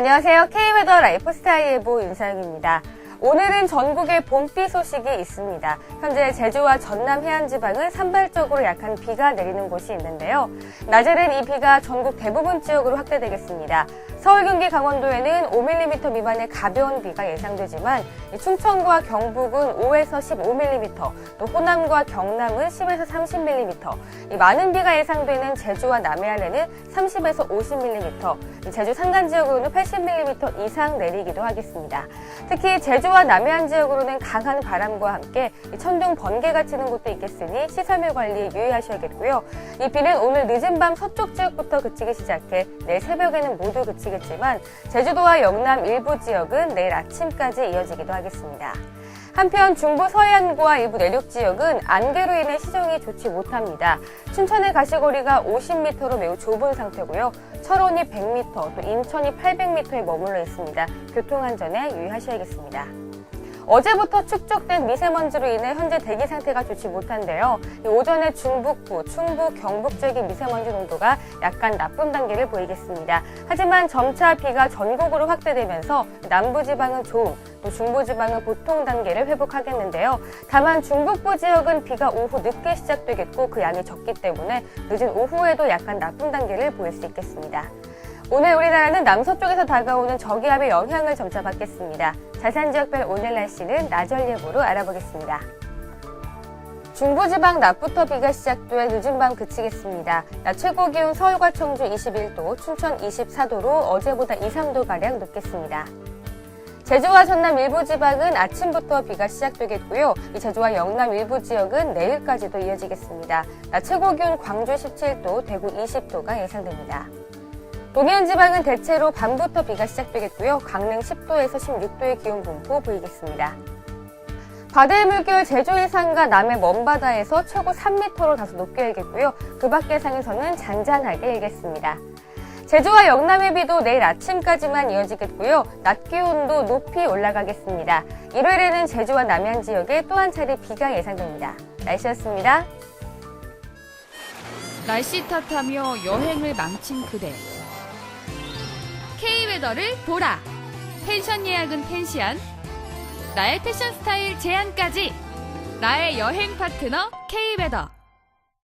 안녕하세요. K웨더 라이프스타일 예보 윤사영입니다. 오늘은 전국에 봄비 소식이 있습니다. 현재 제주와 전남 해안지방은 산발적으로 약한 비가 내리는 곳이 있는데요. 낮에는 이 비가 전국 대부분 지역으로 확대되겠습니다. 서울, 경기, 강원도에는 5mm 미만의 가벼운 비가 예상되지만 이 충청과 경북은 5에서 15mm, 또 호남과 경남은 10에서 30mm, 이 많은 비가 예상되는 제주와 남해안에는 30에서 50mm, 이 제주 산간 지역으로는 80mm 이상 내리기도 하겠습니다. 특히 제주 와 남해안 지역으로는 강한 바람과 함께 이 천둥 번개가 치는 곳도 있겠으니 시설물 관리에 유의하셔야겠고요. 이 비는 오늘 늦은 밤 서쪽 지역부터 그치기 시작해 내일 새벽에는 모두 그치겠지만 제주도와 영남 일부 지역은 내일 아침까지 이어지기도 하겠습니다. 한편 중부 서해안과 일부 내륙 지역은 안개로 인해 시정이 좋지 못합니다. 춘천의 가시거리가 50m로 매우 좁은 상태고요. 철원이 100m, 또 인천이 800m에 머물러 있습니다. 교통안전에 유의하셔야겠습니다. 어제부터 축적된 미세먼지로 인해 현재 대기 상태가 좋지 못한데요. 이 오전에 중북부, 충북, 경북 지역의 미세먼지 농도가 약간 나쁨 단계를 보이겠습니다. 하지만 점차 비가 전국으로 확대되면서 남부지방은 좋음, 또 중부지방은 보통 단계를 회복하겠는데요. 다만 중북부 지역은 비가 오후 늦게 시작되겠고 그 양이 적기 때문에 늦은 오후에도 약간 나쁨 단계를 보일 수 있겠습니다. 오늘 우리나라는 남서쪽에서 다가오는 저기압의 영향을 점차 받겠습니다. 자산 지역별 오늘 날씨는 나절 예보로 알아보겠습니다. 중부지방 낮부터 비가 시작돼 늦은 밤 그치겠습니다. 낮 최고 기온 서울과 청주 21도, 춘천 24도로 어제보다 2, 3도가량 높겠습니다. 제주와 전남 일부 지방은 아침부터 비가 시작되겠고요. 이 제주와 영남 일부 지역은 내일까지도 이어지겠습니다. 낮 최고 기온 광주 17도, 대구 20도가 예상됩니다. 동해안 지방은 대체로 밤부터 비가 시작되겠고요. 강릉 10도에서 16도의 기온 분포 보이겠습니다. 바다의 물결 제주 해상과 남해 먼바다에서 최고 3m로 다소 높게 일겠고요. 그 밖의 상에서는 잔잔하게 일겠습니다. 제주와 영남의 비도 내일 아침까지만 이어지겠고요. 낮 기온도 높이 올라가겠습니다. 일요일에는 제주와 남해안 지역에 또 한 차례 비가 예상됩니다. 날씨였습니다. 날씨 탓하며 여행을 망친 그대. K웨더를 보라. 펜션 예약은 펜시안. 나의 패션 스타일 제안까지. 나의 여행 파트너 K웨더.